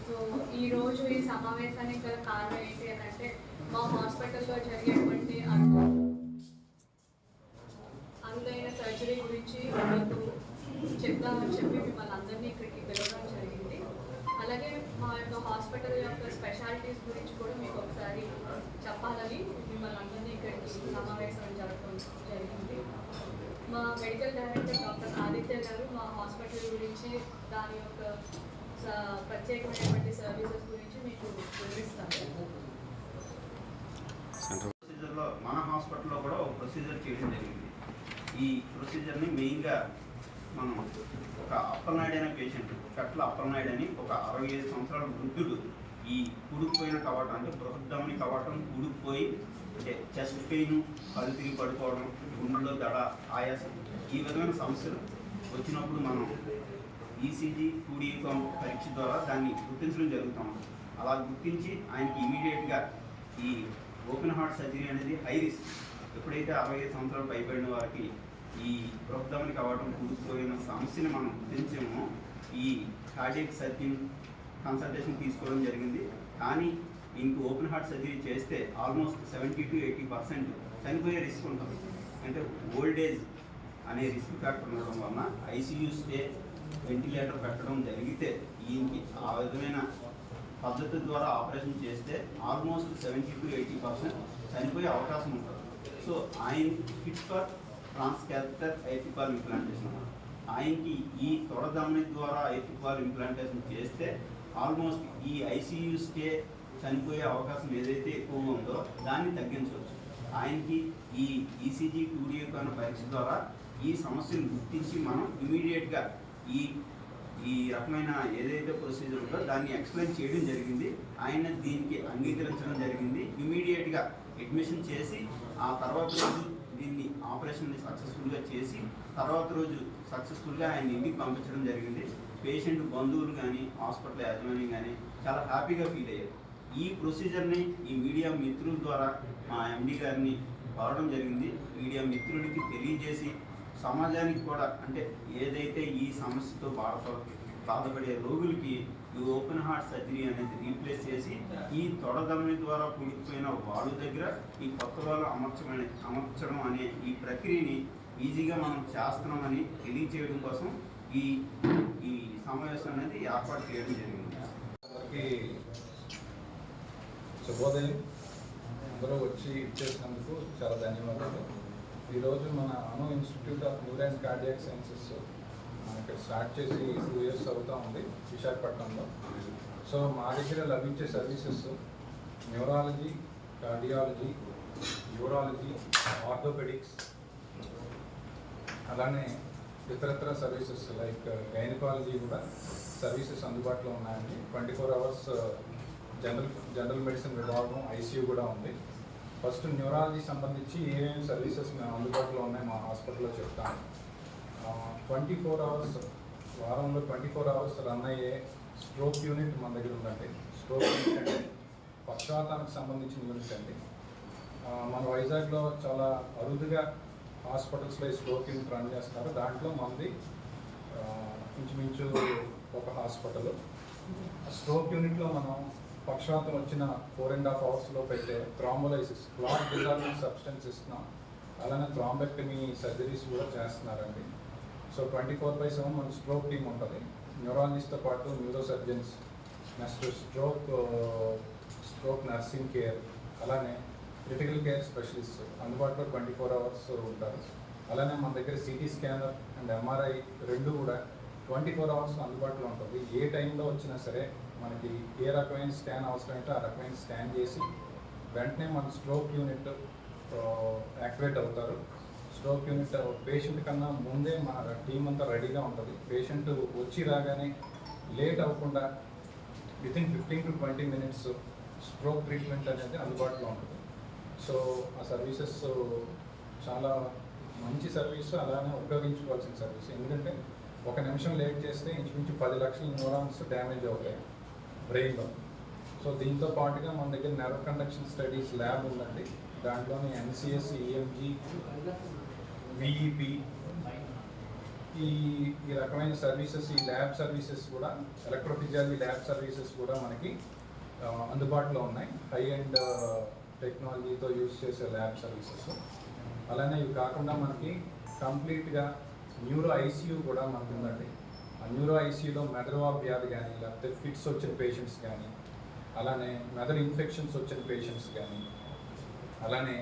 So ఈ రోజు ఈ సమావేశానికి గల కారణం ఏంటి అని అంటే మా హాస్పిటల్లో జరిగేటువంటి అరు- సర్జరీ గురించి మీకు చెప్దామని చెప్పి మిమ్మల్ని అందరినీ ఇక్కడికి పిలవడం జరిగింది. అలాగే మా యొక్క హాస్పిటల్ యొక్క స్పెషాలిటీస్ గురించి కూడా మీకు ఒకసారి చెప్పాలని మిమ్మల్ని అందరినీ ఇక్కడికి సమావేశం జరగడం జరిగింది. మా మెడికల్ డైరెక్టర్ డాక్టర్ ఆదిత్య గారు మా హాస్పిటల్ గురించి దాని యొక్క ప్రత్యేకమైనటువంటి సర్వీసెస్ గురించి మీకు వివరిస్తారు ప్రొసీజర్లో మన హాస్పిటల్లో కూడా ఒక ప్రొసీజర్ చేయడం జరిగింది. ఈ ప్రొసీజర్ని మెయిన్గా మనం ఒక అప్పలనాయుడు అనే పేషెంట్ కట్ల అప్పలనాయుడు అని ఒక అరవై ఐదు సంవత్సరాల వృద్ధుడు ఈ కుడుకుపోయిన కవాటం అంటే బృహద్దమని కవాటం కుడుకుపోయి అంటే చెస్ట్ పెయిన్ కళ్ళు తిరిగి పడుకోవడం గుండెలో దడ ఆయాసం ఈ విధమైన సమస్యలు వచ్చినప్పుడు మనం ఈసీజీ టూడీ పరీక్ష ద్వారా దాన్ని గుర్తించడం జరుగుతాం అలా గుర్తించి ఆయనకి ఇమీడియట్గా ఈ ఓపెన్ హార్ట్ సర్జరీ అనేది హై రిస్క్ ఎప్పుడైతే అరవై ఐదు సంవత్సరాలు పైబడిన వారికి ఈ ప్రభుత్వానికి అవ్వడం కూడుకుపోయిన సమస్యని మనం గుర్తించామో. ఈ కార్డియక్ సర్జన్ కన్సల్టేషన్ తీసుకోవడం జరిగింది. కానీ ఇంక ఓపెన్ హార్ట్ సర్జరీ చేస్తే almost seventy to eighty percent చనిపోయే రిస్క్ ఉంటుంది. అంటే ఓల్డ్ ఏజ్ అనే రిస్క్ ఫ్యాక్టర్ ఉండడం వలన ఐసీయూ స్టే వెంటిలేటర్ పెట్టడం జరిగితే ఈయనకి ఆ విధమైన పద్ధతి ద్వారా ఆపరేషన్ చేస్తే almost seventy to eighty percent చనిపోయే అవకాశం ఉంటుంది. సో ఆయన fit for transcatheter apical implantation ఆయనకి ఈ తొడదమ్మి ద్వారా ఐపికాల్ ఇంప్లాంటేషన్ చేస్తే ఆల్మోస్ట్ ఈ ఐసీయూ స్టే చనిపోయే అవకాశం ఏదైతే ఎక్కువగా ఉందో దాన్ని తగ్గించవచ్చు. ఆయనకి ఈ ఈసీజీ టూడీ అనే పరీక్ష ద్వారా ఈ సమస్యను గుర్తించి మనం ఇమీడియట్గా ఈ ఈ రకమైన ఏదైతే ప్రొసీజర్ ఉందో దాన్ని ఎక్స్ప్లెయిన్ చేయడం జరిగింది. ఆయన దీనికి అంగీకరించడం జరిగింది. ఇమీడియట్గా అడ్మిషన్ చేసి ఆ తర్వాత రోజు దీన్ని ఆపరేషన్ని సక్సెస్ఫుల్గా చేసి తర్వాత రోజు సక్సెస్ఫుల్గా ఆయన ఇంటికి పంపించడం జరిగింది. పేషెంట్ బంధువులు కానీ హాస్పిటల్ యాజమాన్యం కానీ చాలా హ్యాపీగా ఫీల్ అయ్యారు. ఈ ప్రొసీజర్ని ఈ మీడియా మిత్రుల ద్వారా మా ఎండి గారిని కోరడం జరిగింది. మీడియా మిత్రుడికి తెలియజేసి సమాజానికి కూడా అంటే ఏదైతే ఈ సమస్యతో బాధ బాధపడే రోగులకి ఈ ఓపెన్ హార్ట్ సర్జరీ అనేది రీప్లేస్ చేసి ఈ తొడదమ్మి ద్వారా కూడిపోయిన వాళ్ళు దగ్గర ఈ కొత్త వాళ్ళు అమర్చమని అమర్చడం అనే ఈ ప్రక్రియని ఈజీగా మనం చేస్తున్నామని తెలియచేయడం కోసం ఈ ఈ సమావేశం అనేది ఏర్పాటు చేయడం జరిగింది. అందరికీ శుభోదయం. అందరూ వచ్చి ఇచ్చేసినందుకు చాలా ధన్యవాదాలు. ఈరోజు మన Anu institute of neuro and cardiac sciences ఇక్కడ స్టార్ట్ చేసి టూ ఇయర్స్ అవుతూ ఉంది విశాఖపట్నంలో. సో మా దగ్గర లభించే services neurology cardiology urology orthopaedics అలానే ఇతరత్ర సర్వీసెస్ లైక్ గైనకాలజీ కూడా సర్వీసెస్ అందుబాటులో ఉన్నాయండి. Twenty four hours general general medicine విభాగం ఐసీయూ కూడా ఉంది. ఫస్ట్ న్యూరాలజీ సంబంధించి ఏమేమి సర్వీసెస్ మేము అందుబాటులో ఉన్నాయి మా హాస్పిటల్లో చెప్తాను. ట్వంటీ ఫోర్ అవర్స్ వారంలో ట్వంటీ ఫోర్ అవర్స్ రన్ అయ్యే స్ట్రోక్ యూనిట్ మన దగ్గర ఉందండి. స్ట్రోక్ యూనిట్ అంటే పక్షవాతానికి సంబంధించిన యూనిట్ అండి. మన వైజాగ్లో చాలా అరుదుగా హాస్పిటల్స్లో ఈ స్ట్రోక్ యూనిట్ రన్ చేస్తారు. దాంట్లో మనది ఇంచుమించు ఒక హాస్పిటల్. స్ట్రోక్ యూనిట్లో మనం పక్షవాతం వచ్చిన ఫోర్ అండ్ హాఫ్ అవర్స్లో పెట్టే థ్రాంబోలైసిస్ క్లాట్ డిజాల్వింగ్ సబ్స్టెన్స్ ఇస్తున్నాం. అలానే థ్రాంబెక్టమీ సర్జరీస్ కూడా చేస్తున్నారండి. So twenty four by seven మన స్ట్రోక్ టీమ్ ఉంటుంది న్యూరాలజిస్ట్తో పాటు neuro surgeons next stroke stroke nursing care అలానే క్రిటికల్ కేర్ స్పెషలిస్ట్ అందుబాటులో ట్వంటీ ఫోర్ అవర్స్ ఉంటారు. అలానే మన దగ్గర సిటీ స్కానర్ అండ్ ఎంఆర్ఐ రెండు కూడా ట్వంటీ ఫోర్ అవర్స్ అందుబాటులో ఉంటుంది. ఏ టైంలో వచ్చినా సరే మనకి ఏ రకమైన స్కాన్ అవసరమైతే ఆ రకమైన స్కాన్ చేసి వెంటనే మన స్ట్రోక్ యూనిట్ యాక్టివేట్ అవుతారు. స్ట్రోక్ యూనిట్ పేషెంట్ కన్నా ముందే మన టీం అంతా రెడీగా ఉంటుంది. పేషెంట్ వచ్చి రాగానే లేట్ అవ్వకుండా within fifteen to twenty minutes stroke treatment అనేది అందుబాటులో ఉంటుంది. సో ఆ సర్వీసెస్ చాలా మంచి సర్వీస్ అలానే ఉపయోగించుకోవాల్సిన సర్వీస్ ఎందుకంటే ఒక నిమిషం లేట్ చేస్తే ఇంచుమించు పది లక్షల న్యూరాన్స్ డ్యామేజ్ అవుతాయి. బ్రెయిన్లో సో దీంతో పాటుగా మన దగ్గర నెర్వ్ కండక్షన్ స్టడీస్ ల్యాబ్ ఉందండి. దాంట్లోని ఎన్సిఎస్ ఈఎంజీ విఈపి ఈ ఈ రకమైన సర్వీసెస్ ఈ ల్యాబ్ సర్వీసెస్ కూడా ఎలక్ట్రోఫిజియాలజీ ల్యాబ్ సర్వీసెస్ కూడా మనకి అందుబాటులో ఉన్నాయి. హై అండ్ టెక్నాలజీతో యూస్ చేసే ల్యాబ్ సర్వీసెస్ అలానే ఇవి కాకుండా మనకి కంప్లీట్గా న్యూరో ఐసీయూ కూడా మనకు ఉందండి న్యూరో ఐసీయూలో మెదడువాపు వ్యాధి కానీ లేకపోతే ఫిట్స్ వచ్చిన పేషెంట్స్ కానీ అలానే మెదడు ఇన్ఫెక్షన్స్ వచ్చిన పేషెంట్స్ కానీ అలానే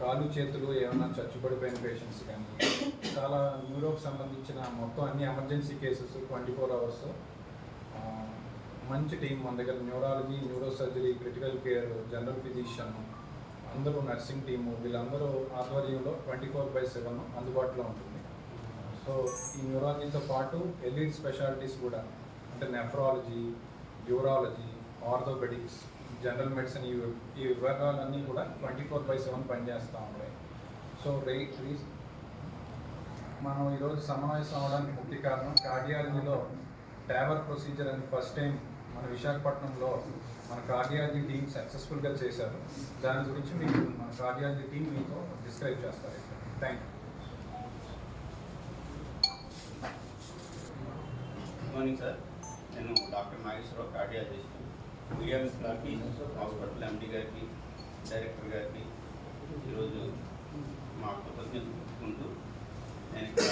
కాలు చేతులు ఏమైనా చచ్చుబడిపోయిన పేషెంట్స్ కానీ చాలా న్యూరోకి సంబంధించిన మొత్తం అన్ని emergency cases twenty four hours మంచి టీం మన దగ్గర neurology neuro surgery critical care general physician అందరూ నర్సింగ్ టీము వీళ్ళందరూ ఆధ్వర్యంలో ట్వంటీ ఫోర్ బై సెవెన్ అందుబాటులో ఉంటుంది సో ఈ న్యూరాలజీతో పాటు ఎల్ఈడి స్పెషాలిటీస్ కూడా అంటే nephrology urology orthopaedics general medicine ఈ ఈ విభాగాలన్నీ కూడా ట్వంటీ ఫోర్ బై సెవెన్ పనిచేస్తూ ఉంటాయి సో రైట్ రీస్ మనం ఈరోజు సమావేశం అవడానికి ముఖ్య కారణం కార్డియాలజీలో టావర్ ప్రొసీజర్ అని ఫస్ట్ టైం మన విశాఖపట్నంలో మన కార్డియాలజీ టీం సక్సెస్ఫుల్గా చేశారు. దాని గురించి మీకు మన కార్డియాలజీ టీం మీతో డిస్క్రైబ్ చేస్తారు. Thank you morning sir. నేను డాక్టర్ నాగేశ్వరరావు కార్డియాలజిస్ట్. మీడియా మిత్రులకి హాస్పిటల్ ఎండి గారికి డైరెక్టర్ గారికి ఈరోజు మా కృతజ్ఞత చెప్పుకుంటూ నేను ఇక్కడ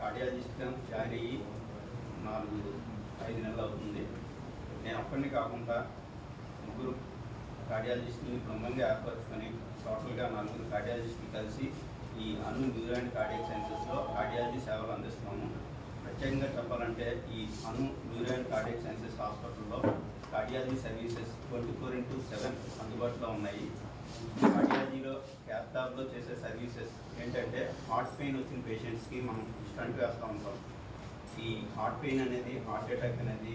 కార్డియాలజిస్ట్గా జాయిన్ అయ్యి నాలుగు ఐదు నెలలు అవుతుంది. నేను అప్పటిని కాకుండా ముగ్గురు కార్డియాలజిస్ట్ని బృందంగా ఏర్పరచుకొని టోటల్గా నలుగురు కార్డియాలజిస్టులు కలిసి ఈ అను న్యూరో అండ్ కార్డియక్ సైన్సెస్లో కార్డియాలజీ సేవలు అందిస్తున్నాము ప్రత్యేకంగా చెప్పాలంటే ఈ అను న్యూరో కార్డియక్ సైన్సెస్ హాస్పిటల్లో cardiology services twenty four into seven అందుబాటులో ఉన్నాయి. కార్డియాలజీలో క్యాథ్లాబ్లో చేసే సర్వీసెస్ ఏంటంటే హార్ట్ పెయిన్ వచ్చిన పేషెంట్స్కి మనం స్టంట్ వేస్తూ ఉంటాం. ఈ హార్ట్ పెయిన్ అనేది హార్ట్ అటాక్ అనేది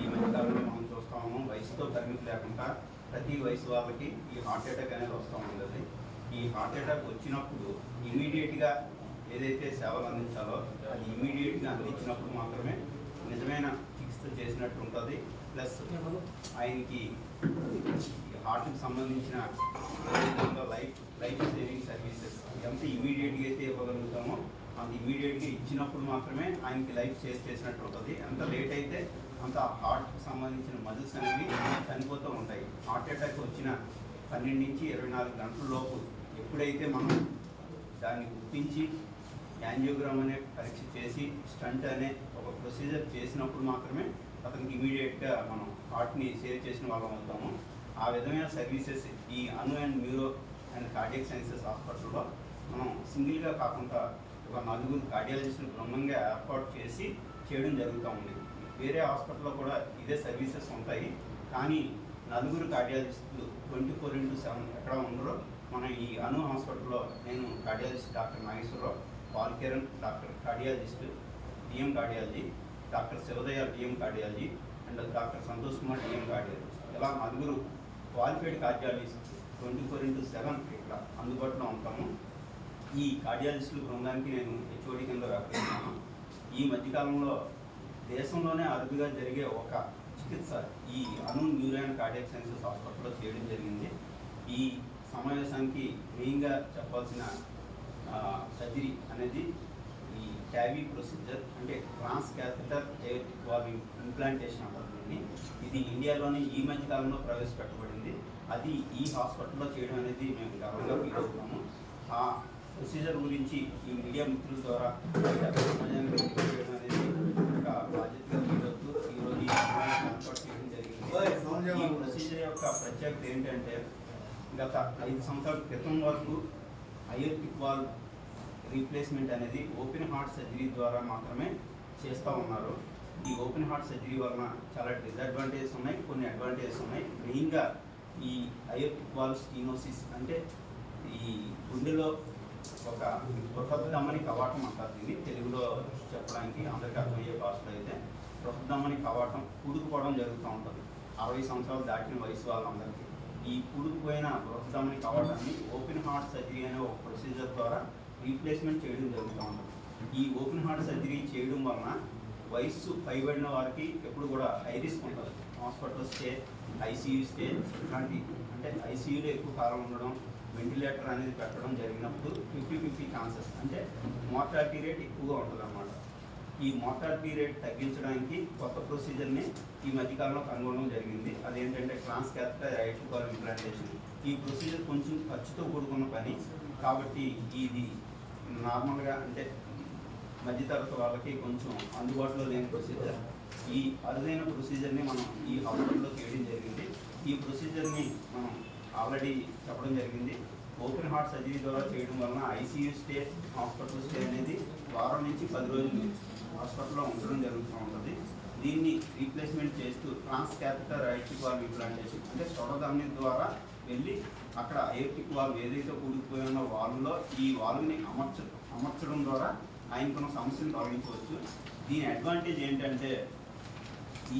ఈ మధ్యకాలంలో మనం చూస్తాము వయసుతో పరిమితి లేకుండా ప్రతి వయసు వాళ్ళకి ఈ హార్ట్ అటాక్ అనేది వస్తూ ఉంటుంది ఈ హార్ట్ అటాక్ వచ్చినప్పుడు ఇమీడియట్గా ఏదైతే సేవలు అందించాలో అది ఇమీడియట్గా అందించినప్పుడు మాత్రమే నిజమైన చికిత్స చేసినట్టు ఉంటుంది. ప్లస్ ఆయనకి హార్ట్కి సంబంధించిన లైఫ్ లైఫ్ సేవింగ్ సర్వీసెస్ ఎంత ఇమీడియట్గా అయితే ఇవ్వగలుగుతామో అంత ఇమీడియట్గా ఇచ్చినప్పుడు మాత్రమే ఆయనకి లైఫ్ సేవ్ చేసినట్టు ఉంటుంది. ఎంత లేట్ అయితే అంత హార్ట్కి సంబంధించిన మజిల్స్ అనేవి చనిపోతూ ఉంటాయి. హార్ట్ అటాక్ వచ్చిన పన్నెండు నుంచి ఇరవై నాలుగు గంటల లోపు ఎప్పుడైతే మనం దాన్ని గుర్తించి యాంజియోగ్రామ్ అనే పరీక్ష చేసి స్టంట్ అనే ఒక ప్రొసీజర్ చేసినప్పుడు మాత్రమే అతనికి ఇమీడియట్గా మనం హార్ట్ని సేవ్ చేసిన వాళ్ళం అవుతాము. ఆ విధమైన సర్వీసెస్ ఈ Anu and neuro and cardiac sciences హాస్పిటల్లో మనం సింగిల్గా కాకుండా ఒక నలుగురు కార్డియాలజిస్టులు బ్రహ్మంగా ఏర్పాటు చేసి చేయడం జరుగుతూ ఉంది. వేరే హాస్పిటల్లో కూడా ఇదే సర్వీసెస్ ఉంటాయి. కానీ నలుగురు కార్డియాలజిస్టులు ట్వంటీ ఫోర్ ఇంటూ సెవెన్ ఎక్కడ ఉండరో మన ఈ అను హాస్పిటల్లో నేను cardiologist doctor Nageswara Rao Paul Kiran doctor cardiologist DM cardiology doctor Shivadaya DM cardiology and doctor Santosh Kumar DM cardiologist. ఇలా నలుగురు qualified cardiologist twenty four into seven ఇక్కడ అందుబాటులో ఉంటాము. ఈ కార్డియాలజిస్టుల బృందానికి నేను హెచ్ఓడి కింద వ్యవహరిస్తున్నాను ఈ మధ్యకాలంలో దేశంలోనే అరుదుగా జరిగే ఒక చికిత్స ఈ Anu neuron and cardiac sciences హాస్పిటల్లో చేయడం జరిగింది. ఈ సమావేశానికి మెయిన్గా చెప్పాల్సిన సర్జరీ అనేది ఈ ట్యాబీ ప్రొసీజర్ అంటే ట్రాన్స్ క్యాథెటర్ వాల్వ్ ఇంప్లాంటేషన్ అంటారు దీన్ని. ఇది ఇండియాలోనే ఈ మధ్య కాలంలో ప్రవేశపెట్టబడింది. అది ఈ హాస్పిటల్లో చేయడం అనేది మేము గర్వంగా ఫీల్ అవుతున్నాము ఆ ప్రొసీజర్ గురించి ఈ మీడియా మిత్రుల ద్వారా బయట సమాజానికి తెలియజేయడం అనేది ఒక బాధ్యతగా ఫీల్ అవుతూ ఈరోజు ఈ సమావేశం ఏర్పాటు చేయడం జరిగింది. ఈ ప్రొసీజర్ యొక్క ప్రత్యేకత ఏంటంటే గత ఐదు సంవత్సరాల క్రితం వరకు అయోపిక్ వాల్ రీప్లేస్మెంట్ అనేది ఓపెన్ హార్ట్ సర్జరీ ద్వారా మాత్రమే చేస్తూ ఉన్నారు. ఈ ఓపెన్ హార్ట్ సర్జరీ వలన చాలా డిసడ్వాంటేజెస్ ఉన్నాయి కొన్ని అడ్వాంటేజెస్ ఉన్నాయి. మెయిన్గా ఈ అయోపిక్ వాల్ స్టీనోసిస్ అంటే ఈ గుండెలో ఒక బృహద్దమ్మని కవాటం అంటారు దీన్ని. తెలుగులో చెప్పడానికి అందరికీ అర్థమయ్యే భాషలో అయితే బృహద్దమ్మని కవాటం కూడుకుపోవడం జరుగుతూ ఉంటుంది. అరవై సంవత్సరాలు దాటిన వయసు వాళ్ళందరికీ. ఈ కూడుకుపోయిన బృహద్దమ్మని కవాటాన్ని ఓపెన్ హార్ట్ సర్జరీ అనే ఒక ప్రొసీజర్ ద్వారా రీప్లేస్మెంట్ చేయడం జరుగుతూ ఉంటుంది. ఈ ఓపెన్ హార్ట్ సర్జరీ చేయడం వలన వయస్సు పైబడిన వారికి ఎప్పుడు కూడా హై రిస్క్ ఉంటుంది. హాస్పిటల్ స్టే ఐసీయూ స్టే ఇలాంటి అంటే ఐసీయూలో ఎక్కువ కాలం ఉండడం వెంటిలేటర్ అనేది పెట్టడం జరిగినప్పుడు ఫిఫ్టీ ఫిఫ్టీ ఛాన్సెస్ అంటే మోర్టాలిటీ రేట్ ఎక్కువగా ఉంటుంది అన్నమాట ఈ మోటార్ రేట్ తగ్గించడానికి కొత్త ప్రొసీజర్ని ఈ మధ్యకాలంలో కనుగొనడం జరిగింది. అదేంటంటే transcatheter right call implantation. ఈ ప్రొసీజర్ కొంచెం ఖర్చుతో కూడుకున్న పని. కాబట్టి ఇది నార్మల్గా అంటే మధ్యతరగతి వాళ్ళకి కొంచెం అందుబాటులో లేని ప్రొసీజర్ ఈ అరుదైన ప్రొసీజర్ని మనం ఈ హాస్పిటల్లో చేయడం జరిగింది. ఈ ప్రొసీజర్ని మనం ఆల్రెడీ చెప్పడం జరిగింది. ఓపెన్ హార్ట్ సర్జరీ ద్వారా చేయడం వలన ఐసీయూ స్టే హాస్పిటల్ స్టే అనేది వారం నుంచి పది రోజులు హాస్పిటల్లో ఉండడం జరుగుతూ ఉంటుంది. దీన్ని రీప్లేస్మెంట్ చేస్తూ ట్రాన్స్ క్యాపిటల్ రైటిక్ వాల్వ్ ఇంప్లాంటేషన్ అంటే సొడదాని ద్వారా వెళ్ళి అక్కడ ఎయిర్టిక్ వాల్వ్ ఏదైతే కూడిపోయి ఉన్న వాల్వ్లో ఈ వాల్వ్ని అమర్చ అమర్చడం ద్వారా ఆయనకున్న సమస్యను తొలగించవచ్చు. దీని అడ్వాంటేజ్ ఏంటంటే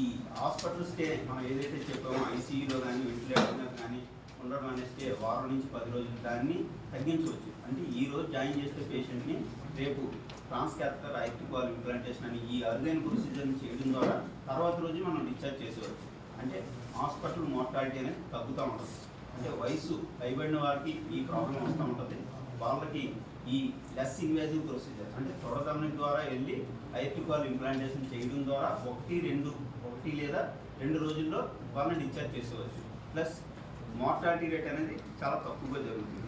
ఈ హాస్పిటల్ స్టే మనం ఏదైతే చెప్పామో ఐసీయూలో కానీ వెంటిలేటర్లో కానీ ఉండడం అనేసి వారం నుంచి పది రోజులు దాన్ని తగ్గించవచ్చు. అంటే ఈ రోజు జాయిన్ చేసే పేషెంట్ని రేపు ట్రాన్స్ ఐక్టికాల్ ఇంప్లాంటేషన్ అని ఈ అరుదైన ప్రొసీజర్ని చేయడం ద్వారా తర్వాత రోజు మనం డిశ్చార్జ్ చేసేవచ్చు. అంటే హాస్పిటల్ మోర్టాలిటీ అనేది తగ్గుతూ ఉంటుంది. అంటే వయసు పైబడిన వారికి ఈ ప్రాబ్లం వస్తూ ఉంటుంది. వాళ్ళకి ఈ లెస్ ఇన్వేజివ్ ప్రొసీజర్ అంటే తొడదమ్మి ద్వారా వెళ్ళి ఐక్టిక్ ఇంప్లాంటేషన్ చేయడం ద్వారా ఒకటి రెండు ఒకటి లేదా రెండు రోజుల్లో వాళ్ళని డిశ్చార్జ్ చేసేవచ్చు. ప్లస్ మోర్టాలిటీ రేట్ అనేది చాలా తక్కువగా జరుగుతుంది.